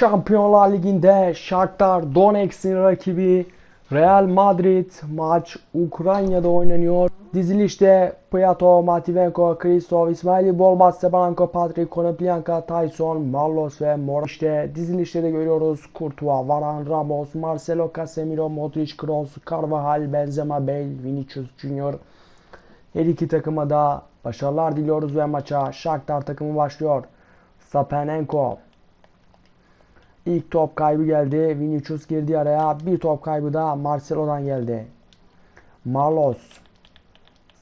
Şampiyonlar Ligi'nde Shakhtar Donetsk'in rakibi Real Madrid maç Ukrayna'da oynanıyor. Dizilişte Piatov, Mativenko, Kristov, İsmaili Bolbat, Stepanenko, Patrick, Konoplyanka, Tyson, Marlos ve Mora. İşte dizilişte de görüyoruz Courtois, Varane, Ramos, Marcelo, Casemiro, Modric, Kroos, Carvajal, Benzema, Bale, Vinicius Junior. Her iki takıma da başarılar diliyoruz ve maça Shakhtar takımı başlıyor. Sapanenko, İlk top kaybı geldi. Vinicius girdi araya. Bir top kaybı da Marcelo'dan geldi. Marlos.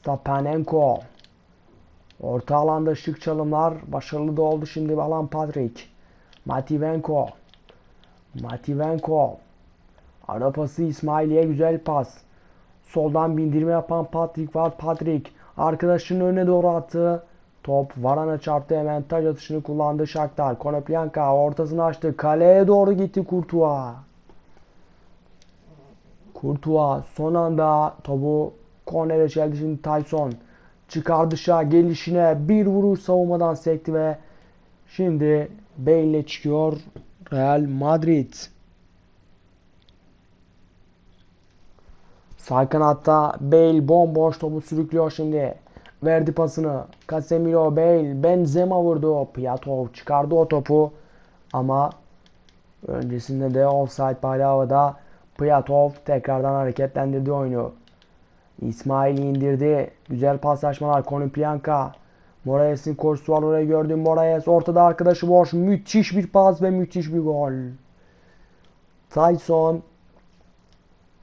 Stapanenko. Orta alanda şık çalımlar. Başarılı da oldu şimdi Alan Patrick. Mativenko. Mativenko. Ara pası İsmail'e güzel pas. Soldan bindirme yapan Patrick var. Patrick arkadaşının önüne doğru attı. Top Varane çarptı hemen taç atışını kullandı Shakhtar. Konoplyanka ortasını açtı. Kaleye doğru gitti Courtois. Courtois son anda topu kornere çeldi şimdi Tyson. Çıkar dışa gelişine bir vuruş savunmadan sekti ve şimdi Bale çıkıyor Real Madrid. Sağ kanatta Bale bomboş topu sürüklüyor şimdi. Verdi pasını. Casemiro, Bale, Benzema vurdu. Piatov çıkardı o topu. Ama öncesinde de offside bayrağı havada. Piatov tekrardan hareketlendirdi oyunu. İsmail indirdi. Güzel paslaşmalar. Konoplyanka. Moraes'in koşusu var oraya gördüm. Moraes ortada arkadaşı boş. Müthiş bir pas ve müthiş bir gol. Tyson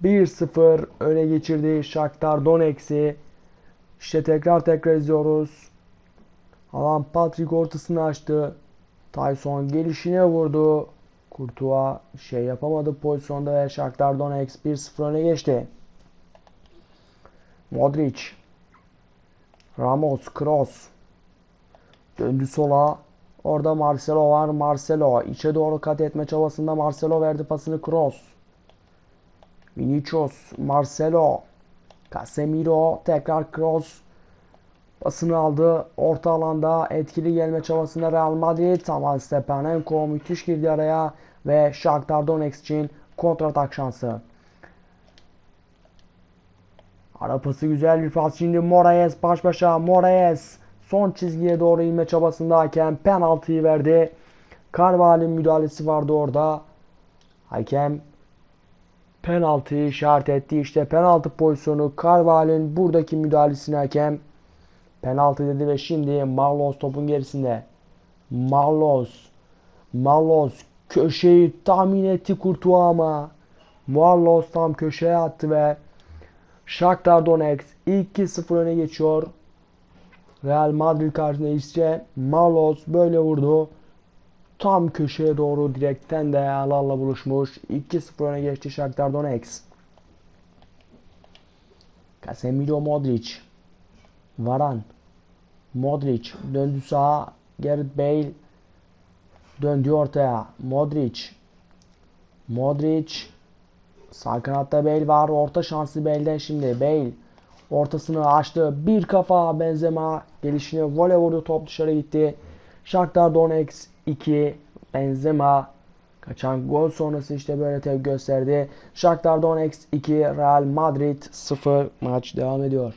1-0 öne geçirdi Shakhtar Donetsk'i. İşte tekrar tekrar izliyoruz. Alan Patrick ortasını açtı. Tyson gelişine vurdu. Courtois şey yapamadı pozisyonda ve Shakhtar Donetsk 1-0 öne geçti. Modric. Ramos, Kroos. Döndü sola. Orada Marcelo var. Marcelo içe doğru kat etme çabasında Marcelo verdi pasını Kroos. Vinicius, Marcelo. Casemiro tekrar Kroos pasını aldı. Orta alanda etkili gelme çabasında Real Madrid ama Stepanenko müthiş girdi araya ve Shakhtar Donetsk için kontratak şansı. Ara pası güzel bir pas şimdi Moraes baş başa Moraes son çizgiye doğru inme çabasındayken penaltıyı verdi. Carvalho'nun müdahalesi vardı orada. Hakem penaltıyı işaret etti. İşte penaltı pozisyonu Carvalho'nun buradaki müdahalesine hakem penaltı dedi ve şimdi Marlos topun gerisinde. Marlos Marlos köşeyi tahmin etti Courtois ama Marlos tam köşeye attı ve Shakhtar Donetsk 2-0 öne geçiyor. Real Madrid karşısında ise Marlos böyle vurdu. Tam köşeye doğru direkten de ayağlarla buluşmuş. 2-0 öne geçti Shakhtar Donetsk. Casemiro Modric. Varan. Modric döndü sağa. Gareth Bale döndü ortaya. Modric. Modric. Sağ kanatta Bale var. Orta şanslı Bale'den şimdi. Bale ortasını açtı. Bir kafa Benzema gelişine voley vurdu. Top dışarı gitti. Shakhtar Donetsk 2 Benzema kaçan gol sonrası işte böyle tepki gösterdi. Shakhtar Donetsk 2 Real Madrid 0 maç devam ediyor.